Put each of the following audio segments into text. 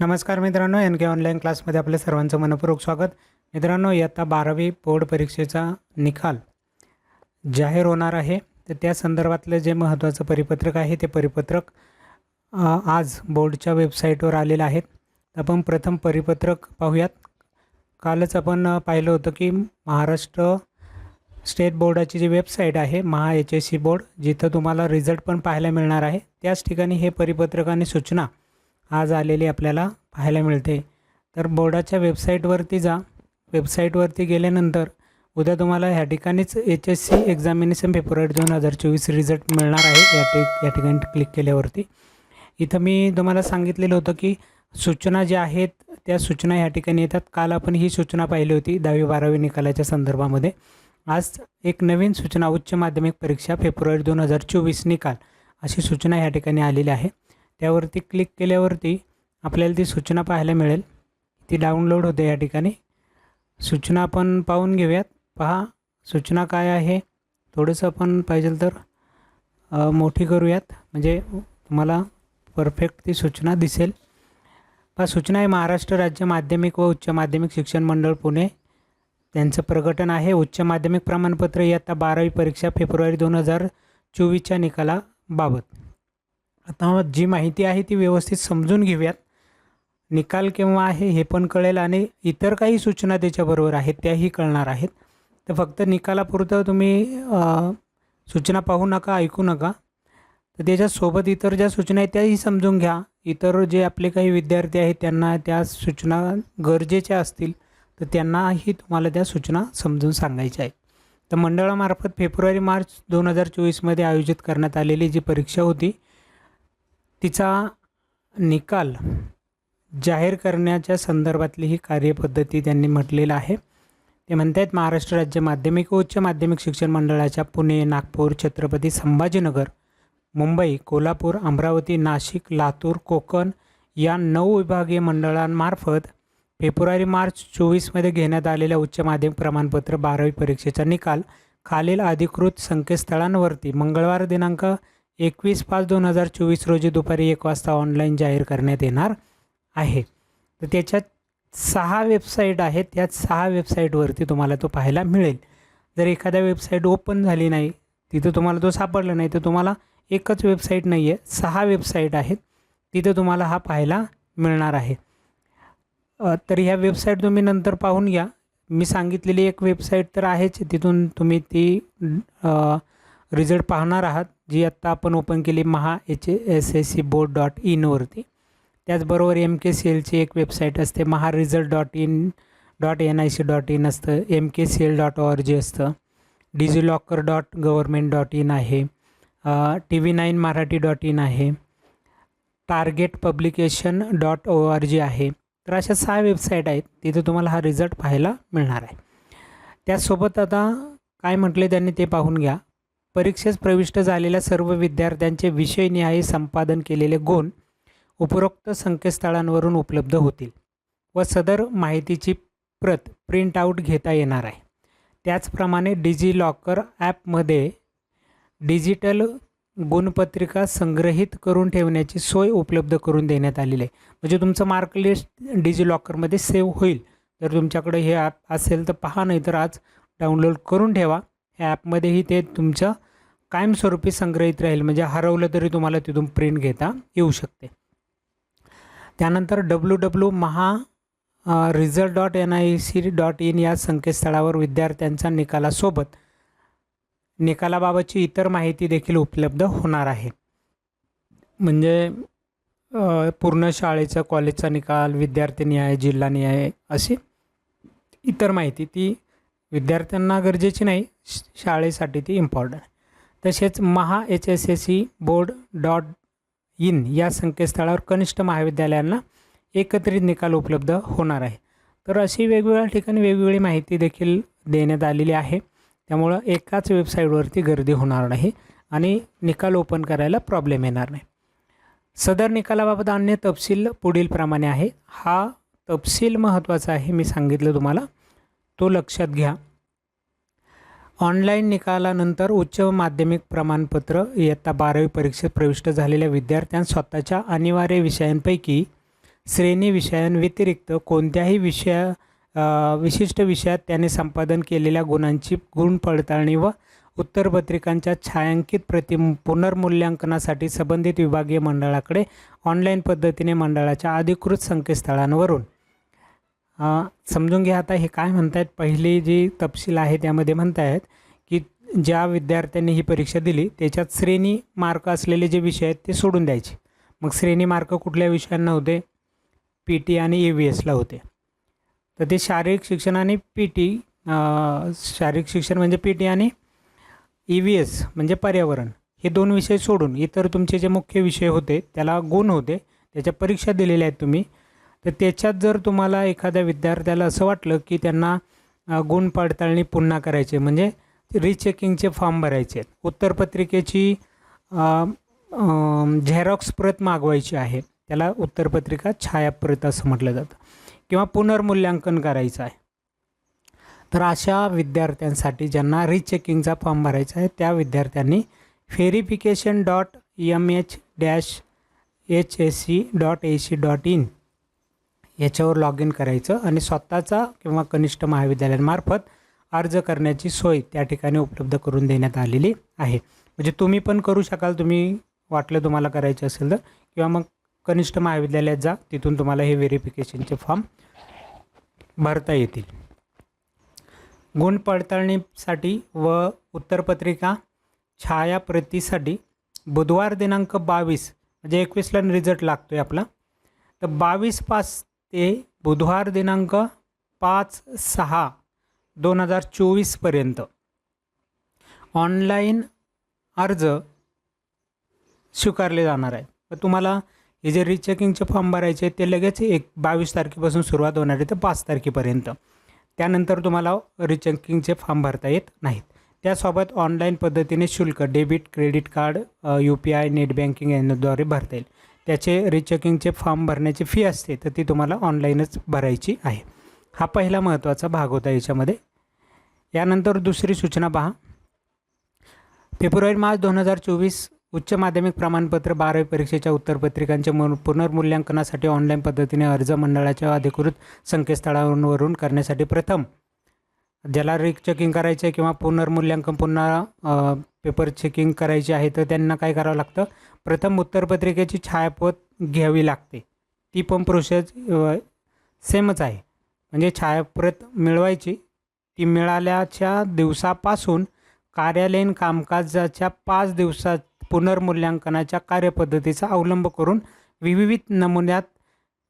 नमस्कार मित्रांनो एन के ऑनलाईन क्लासमध्ये आपल्या सर्वांचं मनपूर्वक स्वागत. मित्रांनो इयत्ता बारावी बोर्ड परीक्षेचा निकाल जाहीर होणार आहे. तर त्या संदर्भातलं जे महत्त्वाचं परिपत्रक आहे ते परिपत्रक आज बोर्डच्या वेबसाईटवर आलेलं आहे. आपण प्रथम परिपत्रक पाहूयात. कालच आपण पाहिलं होतं की महाराष्ट्र स्टेट बोर्डाची जी वेबसाईट आहे Maha H S C board जिथं तुम्हाला रिझल्ट पण पाहायला मिळणार आहे. त्याच ठिकाणी हे परिपत्रक आणि सूचना आज आलेली आपल्याला पाहायला मिळते. तर बोर्डाच्या वेबसाईटवरती जा. वेबसाईटवरती गेल्यानंतर उद्या तुम्हाला ह्या ठिकाणीच एच एस सी एक्झामिनेशन फेब्रुवारी दोन हजार चोवीस रिझल्ट मिळणार आहे. या ठिक या ठिकाणी क्लिक केल्यावरती. इथं मी तुम्हाला सांगितलेलं होतं की सूचना ज्या आहेत त्या सूचना ह्या ठिकाणी येतात. काल आपण ही सूचना पाहिली होती दहावी बारावी निकालाच्या संदर्भामध्ये. आज एक नवीन सूचना उच्च माध्यमिक परीक्षा फेब्रुवारी दोन हजार चोवीस निकाल अशी सूचना ह्या ठिकाणी आलेली आहे. त्यावरती क्लिक केल्यावरती आपल्याला ती सूचना पाहायला मिळेल. ती डाउनलोड होते या ठिकाणी. सूचना आपण पाहून घेऊयात. पहा सूचना काय आहे? थोडंसं आपण पाहिजे तर मोठी करूयात. म्हणजे तुम्हाला परफेक्ट ती सूचना दिसेल. पहा सूचना आहे महाराष्ट्र राज्य माध्यमिक व उच्च माध्यमिक शिक्षण मंडळ पुणे. त्यांचं प्रकटन आहे. उच्च माध्यमिक प्रमाणपत्र इयत्ता बारावी परीक्षा फेब्रुवारी दोन हजार चोवीसच्या निकालाबाबत. आता जी माहिती आहे ती व्यवस्थित समजून घेऊयात. निकाल केव्हा आहे हे पण कळेल आणि इतर काही सूचना त्याच्याबरोबर आहेत त्याही कळणार आहेत. तर फक्त निकालापुरतं तुम्ही सूचना पाहू नका ऐकू नका. तर त्याच्यासोबत इतर ज्या सूचना आहेत त्याही समजून घ्या. इतर जे आपले काही विद्यार्थी आहेत त्यांना त्या सूचना गरजेच्या असतील तर त्यांनाही तुम्हाला त्या सूचना समजून सांगायच्या आहेत. तर मंडळामार्फत फेब्रुवारी मार्च दोन हजार चोवीसमध्ये आयोजित करण्यात आलेली जी परीक्षा होती तिचा निकाल जाहीर करण्याच्या संदर्भातली ही कार्यपद्धती त्यांनी म्हटलेलं आहे. ते म्हणत आहेत महाराष्ट्र राज्य माध्यमिक व उच्च माध्यमिक शिक्षण मंडळाच्या पुणे नागपूर छत्रपती संभाजीनगर मुंबई कोल्हापूर अमरावती नाशिक लातूर कोकण या नऊ विभागीय मंडळांमार्फत फेब्रुवारी मार्च चोवीसमध्ये घेण्यात आलेल्या उच्च माध्यमिक प्रमाणपत्र बारावी परीक्षेचा निकाल खालील अधिकृत संकेतस्थळांवरती मंगळवार दिनांक एकवीस पाच दोन हजार चोवीस रोजी दुपारी एक वाजता ऑनलाईन जाहीर करण्यात येणार आहे. तर त्याच्यात सहा वेबसाईट आहेत. त्यात सहा वेबसाईटवरती तुम्हाला तो पाहायला मिळेल. जर एखाद्या वेबसाईट ओपन झाली नाही तिथं तुम्हाला तो सापडला नाही तर तुम्हाला एकच वेबसाईट नाही आहे सहा वेबसाईट आहेत. तिथं तुम्हाला हा पाहायला मिळणार आहे. तर ह्या वेबसाईट तुम्ही नंतर पाहून घ्या. मी सांगितलेली एक वेबसाईट तर आहेच. तिथून तुम्ही ती रिझल्ट पाहणार आहात. जी आत्ता आपण ओपन केली Maha H S S C board dot इनवरती त्याचबरोबर एम के सी एलची एक वेबसाईट असते Maha result dot in dot N I C dot in असतं M K C L dot O R G असतं. DigiLocker dot government dot in आहे T V nine Marathi dot in आहे. Target publication dot O R G आहे. तर अशा सहा website आहेत तिथे तुम्हाला हा रिझल्ट पाहायला मिळणार आहे. त्याचसोबत आता काय म्हटले त्यांनी ते पाहून घ्या. परीक्षेस प्रविष्ट झालेल्या सर्व विद्यार्थ्यांचे विषयनिहाय संपादन केलेले गुण उपरोक्त संकेतस्थळांवरून उपलब्ध होतील व सदर माहितीची प्रत प्रिंट आऊट घेता येणार आहे. त्याचप्रमाणे डिजि लॉकर ॲपमध्ये डिजिटल गुणपत्रिका संग्रहित करून ठेवण्याची सोय उपलब्ध करून देण्यात आलेली आहे. म्हणजे तुमचं मार्कलिस्ट डिजि लॉकरमध्ये सेव्ह होईल. जर तुमच्याकडे हे ॲप असेल तर पहा नाही तर आज डाउनलोड करून ठेवा. ह्या ॲपमध्येही ते तुमचं कायमस्वरूपी संग्रहित राहील म्हणजे हरवलं तरी तुम्हाला तिथून प्रिंट घेता येऊ शकते. त्यानंतर W W Maha result dot N I C dot in या संकेतस्थळावर विद्यार्थ्यांच्या निकालासोबत निकालाबाबतची इतर माहिती देखील उपलब्ध होणार आहे. म्हणजे पूर्ण शाळेचा कॉलेजचा निकाल विद्यार्थीनिहाय जिल्हानिहाय अशी इतर माहिती ती विद्यार्थ्यांना गरजेची नाही श- शाळेसाठी ती इम्पॉर्टंट आहे तसेच Maha H S S C board dot in या संकेतस्थळावर कनिष्ठ महाविद्यालयांना एकत्रित निकाल उपलब्ध होणार आहे. तर अशी वेगवेगळ्या ठिकाणी वेगवेगळी माहिती देखील देण्यात आलेली आहे. त्यामुळं एकाच वेबसाईटवरती गर्दी होणार नाही आणि निकाल ओपन करायला प्रॉब्लेम येणार नाही. सदर निकालाबाबत अन्य तपशील पुढीलप्रमाणे आहे. हा तपशील महत्त्वाचा आहे मी सांगितलं तुम्हाला. तो लक्षात घ्या. ऑनलाईन निकालानंतर उच्च माध्यमिक प्रमाणपत्र इयत्ता बारावी परीक्षेत प्रविष्ट झालेल्या विद्यार्थ्यांस स्वतःच्या अनिवार्य विषयांपैकी श्रेणी विषयांव्यतिरिक्त कोणत्याही विषया विशिष्ट विषयात त्याने संपादन केलेल्या गुणांची गुण पडताळणी व उत्तरपत्रिकांच्या छायांकित प्रति पुनर्मूल्यांकनासाठी संबंधित विभागीय मंडळाकडे ऑनलाईन पद्धतीने मंडळाच्या अधिकृत संकेतस्थळांवरून समजून घ्या आता हे काय म्हणतायत. पहिली जी तपशील आहे त्यामध्ये म्हणतायत की ज्या विद्यार्थ्यांनी ही परीक्षा दिली त्याच्यात श्रेणी मार्क असलेले जे विषय आहेत ते सोडून द्यायचे. मग श्रेणी मार्क कुठल्या विषयांना होते? पी टी आणि ए व्ही एसला होते. तर ते शारीरिक शिक्षण आणि पी टी शारीरिक शिक्षण म्हणजे पी टी आणि ई व्ही एस म्हणजे पर्यावरण. हे दोन विषय सोडून इतर तुमचे जे मुख्य विषय होते त्याला गुण होते त्याच्या परीक्षा दिलेल्या आहेत तुम्ही. तर त्याच्यात जर तुम्हाला एखाद्या विद्यार्थ्याला असं वाटलं की त्यांना गुण पडताळणी पुन्हा करायचे म्हणजे रिचेकिंगचे फॉर्म भरायचे आहेत. उत्तरपत्रिकेची झेरॉक्स प्रत मागवायची आहे. त्याला उत्तरपत्रिका छायाप्रत असं म्हटलं जातं. किंवा पुनर्मूल्यांकन करायचं आहे. तर अशा विद्यार्थ्यांसाठी ज्यांना रिचेकिंगचा फॉर्म भरायचा आहे त्या विद्यार्थ्यांनी verification dot M H dash H S C dot A C dot in याच्यावर लॉग इन करायचं आणि स्वतःचा किंवा कनिष्ठ महाविद्यालयांमार्फत अर्ज करण्याची सोय त्या ठिकाणी उपलब्ध करून देण्यात आलेली आहे. म्हणजे तुम्ही पण करू शकाल तुम्ही वाटलं तुम्हाला करायचं असेल तर. किंवा मग कनिष्ठ महाविद्यालयात जा तिथून तुम्हाला हे व्हेरिफिकेशनचे फॉर्म भरता येतील. गुण पडताळणीसाठी व उत्तरपत्रिका छायाप्रतीसाठी बुधवार दिनांक बावीस म्हणजे एकवीसला रिझल्ट लागतो आहे आपला. तर बावीस पाच ते बुधवार दिनांक पाच सहा दोन हजार चोवीसपर्यंत ऑनलाईन अर्ज स्वीकारले जाणार आहे. तर तुम्हाला हे जे रिचेकिंगचे फॉर्म भरायचे ते लगेच एक बावीस तारखेपासून सुरुवात होणार आहे तर पाच तारखेपर्यंत. त्यानंतर तुम्हाला रिचेकिंगचे फॉर्म भरता येत नाहीत. त्यासोबत ऑनलाईन पद्धतीने शुल्क debit credit card U P I net banking यांद्वारे भरता येईल. त्याचे रिचेकिंगचे फॉर्म भरण्याची फी असते तर ती तुम्हाला ऑनलाईनच भरायची आहे. हा पहिला महत्त्वाचा भाग होता याच्यामध्ये. यानंतर दुसरी सूचना पहा. फेब्रुवारी मार्च दोन हजार चोवीस उच्च माध्यमिक प्रमाणपत्र बारावी परीक्षेच्या उत्तरपत्रिकांच्या पुनर्मूल्यांकनासाठी ऑनलाईन पद्धतीने अर्ज मंडळाच्या अधिकृत संकेतस्थळावरून करण्यासाठी प्रथम. ज्याला रिचेकिंग करायचे करायचं आहे किंवा पुनर्मूल्यांकन पुन्हा पेपर चेकिंग करायची आहे तर त्यांना काय करावं लागतं? प्रथम उत्तरपत्रिकेची छायाप्रत घ्यावी लागते. ती पण प्रोसेस सेमच आहे. म्हणजे छायाप्रत मिळवायची. ती मिळाल्याच्या दिवसापासून कार्यालयीन कामकाजाच्या पाच दिवसात पुनर्मूल्यांकनाच्या कार्यपद्धतीचा अवलंब करून विविध नमुन्यात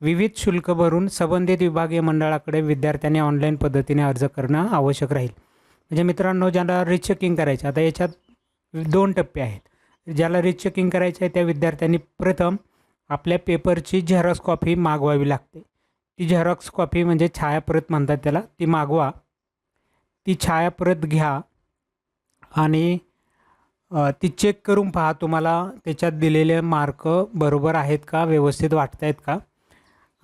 विविध शुल्क भरून संबंधित विभागीय मंडळाकडे विद्यार्थ्यांनी ऑनलाईन पद्धतीने अर्ज करणं आवश्यक राहील. म्हणजे मित्रांनो ज्याला रिचेकिंग करायचं आता याच्यात दोन टप्पे आहेत. ज्याला रिचेकिंग करायचं आहे त्या विद्यार्थ्यांनी प्रथम आपल्या पेपरची झेरॉक्स कॉपी मागवावी लागते. ती झेरॉक्स कॉपी म्हणजे छायाप्रत म्हणतात त्याला ती मागवा. ती छायाप्रत घ्या आणि ती चेक करून पहा तुम्हाला त्याच्यात दिलेले मार्क बरोबर आहेत का व्यवस्थित वाटत आहेत का?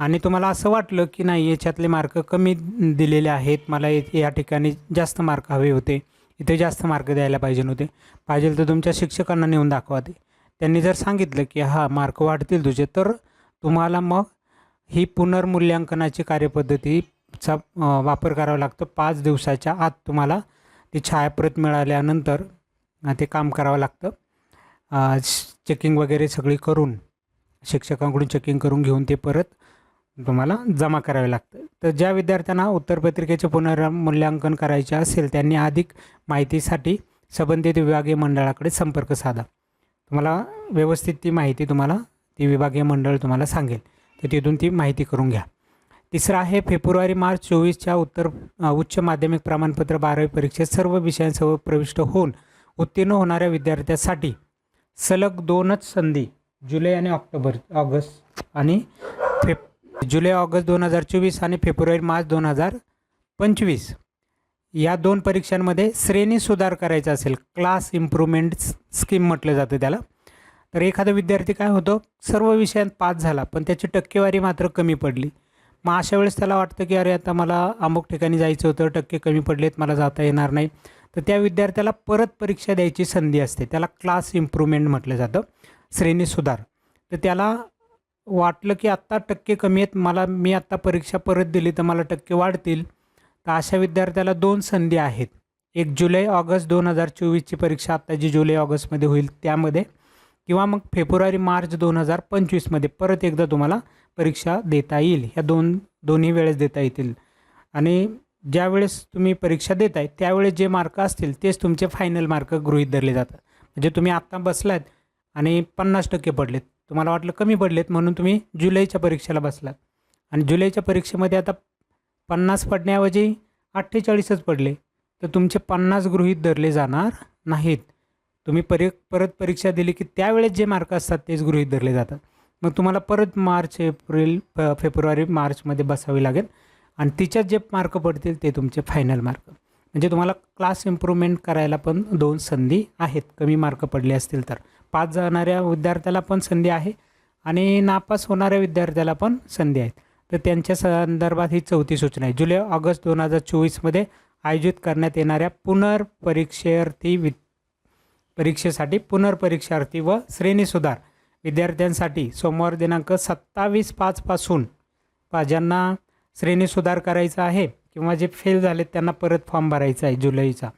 आणि तुम्हाला असं वाटलं की नाही याच्यातले मार्क कमी दिलेले आहेत मला या ठिकाणी जास्त मार्क हवे होते. इथे जास्त मार्क द्यायला पाहिजे नव्हते. पाहिजे तर तुमच्या शिक्षकांना नेऊन दाखवा ते त्यांनी जर सांगितलं की हा मार्क वाढतील तुझे तर तुम्हाला मग ही पुनर्मूल्यांकनाची कार्यपद्धतीचा वापर करावा लागतो. पाच दिवसाच्या आत तुम्हाला ती छायाप्रत मिळाल्यानंतर ते काम करावं लागतं. चेकिंग वगैरे सगळी करून शिक्षकांकडून चेकिंग करून घेऊन ते परत तुम्हाला जमा करावे लागतं. तर ज्या विद्यार्थ्यांना उत्तरपत्रिकेचे पुनर्मूल्यांकन करायचे असेल त्यांनी अधिक माहितीसाठी संबंधित विभागीय मंडळाकडे संपर्क साधा. तुम्हाला व्यवस्थित ती माहिती तुम्हाला ती विभागीय मंडळ तुम्हाला सांगेल. तर तिथून ती माहिती करून घ्या. तिसरं आहे फेब्रुवारी मार्च चोवीसच्या उत्तर उच्च माध्यमिक प्रमाणपत्र बारावी परीक्षेत सर्व विषयांसह प्रविष्ट होऊन उत्तीर्ण होणाऱ्या विद्यार्थ्यासाठी सलग दोनच संधी जुलै आणि ऑक्टोबर ऑगस्ट आणि फेब जुलै ऑगस्ट दोन हजार चोवीस आणि फेब्रुवारी मार्च दोन हजार पंचवीस. या दोन परीक्षांमध्ये श्रेणी सुधार करायचा असेल क्लास इम्प्रूव्हमेंट स्कीम म्हटलं जातं त्याला. तर एखादा विद्यार्थी काय होतो सर्व विषयात पास झाला पण त्याची टक्केवारी मात्र कमी पडली. मग अशा वेळेस त्याला वाटतं की अरे आता मला अमुक ठिकाणी जायचं होतं टक्के कमी पडलेत मला जाता येणार नाही. तर त्या विद्यार्थ्याला परत परीक्षा द्यायची संधी असते. त्याला क्लास इम्प्रूव्हमेंट म्हटलं जातं श्रेणी सुधार. तर त्याला वाटलं की आत्ता टक्के कमी आहेत. मला मी आत्ता परीक्षा परत दिली तर मला टक्के वाढतील. तर अशा विद्यार्थ्याला दोन संधी आहेत. एक जुलै ऑगस्ट दोन हजार चोवीसची परीक्षा आत्ता जी जुलै ऑगस्टमध्ये होईल त्यामध्ये किंवा मग फेब्रुवारी मार्च दोन हजार पंचवीसमध्ये परत एकदा तुम्हाला परीक्षा देता येईल. ह्या दोन दोन्ही वेळेस देता येतील. आणि ज्या वेळेस तुम्ही परीक्षा देताय त्यावेळेस जे मार्क असतील तेच तुमचे फायनल मार्क गृहीत धरले जातात. म्हणजे तुम्ही आत्ता बसलात आणि पन्नास टक्के पडलेत. तुम्हाला वाटलं कमी पडलेत म्हणून तुम्ही जुलैच्या परीक्षेला बसलात. आणि जुलैच्या परीक्षेमध्ये आता पन्नास पडण्याऐवजी अठ्ठेचाळीसच पडले. तर तुमचे पन्नास गृहीत धरले जाणार नाहीत. तुम्ही परी परत परीक्षा दिली की त्यावेळेस जे मार्क असतात तेच गृहीत धरले जातात. मग तुम्हाला परत मार्च एप्रिल फ फेब्रुवारी मार्चमध्ये बसावी लागेल. आणि तिच्यात जे मार्क पडतील ते तुमचे फायनल मार्क. म्हणजे तुम्हाला क्लास इम्प्रूव्हमेंट करायला पण दोन संधी आहेत. कमी मार्क पडले असतील तर. पास जाणाऱ्या विद्यार्थ्याला पण संधी आहे आणि नापास होणाऱ्या विद्यार्थ्याला पण संधी आहेत. तर त्यांच्या संदर्भात ही चौथी सूचना आहे. जुलै ऑगस्ट दोन हजार चोवीसमध्ये आयोजित करण्यात येणाऱ्या पुनर्परीक्षार्थी वि परीक्षेसाठी पुनर्परीक्षार्थी व श्रेणी सुधार विद्यार्थ्यांसाठी सोमवार दिनांक सत्तावीस पाचपासून पा ज्यांना श्रेणी सुधार करायचा आहे किंवा जे फेल झालेत त्यांना परत फॉर्म भरायचा आहे जुलैचा.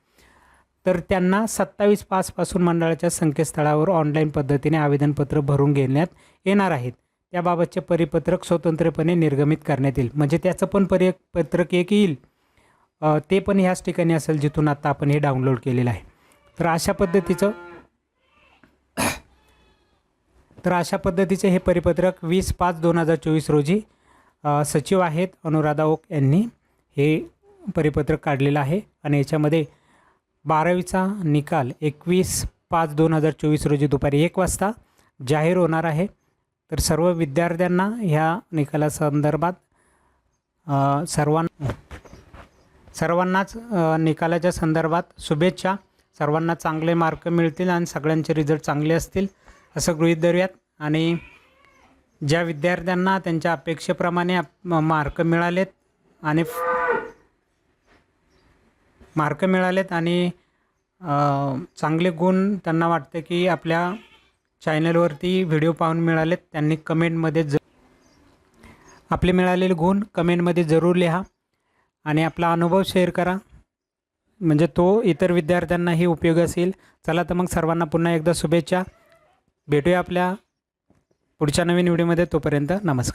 तर त्यांना सत्तावीस पाचपासून मंडळाच्या संकेतस्थळावर ऑनलाईन पद्धतीने आवेदनपत्र भरून घेण्यात येणार आहेत. त्याबाबतचे परिपत्रक स्वतंत्रपणे निर्गमित करण्यात येईल. म्हणजे त्याचं पण परिपत्रक एक येईल. ते पण ह्याच ठिकाणी असेल जिथून आत्ता आपण हे डाउनलोड केलेलं आहे. तर अशा पद्धतीचं तर अशा पद्धतीचे हे परिपत्रक वीस पाच दोन हजार चोवीस रोजी सचिव आहेत अनुराधा ओक यांनी हे परिपत्रक काढलेलं आहे. आणि याच्यामध्ये बारावीचा निकाल एकवीस पाच दोन हजार चोवीस रोजी दुपारी एक वाजता जाहीर होणार आहे. तर सर्व विद्यार्थ्यांना ह्या निकालासंदर्भात अ, सर्वांना सर्वांनाच निकालाच्या संदर्भात शुभेच्छा. सर्वांना चांगले मार्क मिळतील आणि सगळ्यांचे रिझल्ट चांगले असतील असं गृहीत धरूयात. आणि ज्या विद्यार्थ्यांना त्यांच्या अपेक्षेप्रमाणे मार्क मिळालेत आणि मार्क मिळालेत आणि चांगले गुण त्यांना वाटते की आपल्या चॅनलवरती व्हिडिओ पाहून मिळालेत त्यांनी कमेंटमध्ये ज आपले मिळालेले गुण कमेंटमध्ये जरूर लिहा आणि आपला अनुभव शेअर करा. म्हणजे तो इतर विद्यार्थ्यांनाही उपयोग असेल. चला तर मग सर्वांना पुन्हा एकदा शुभेच्छा. भेटूया आपल्या पुढच्या नवीन व्हिडिओमध्ये तोपर्यंत नमस्कार.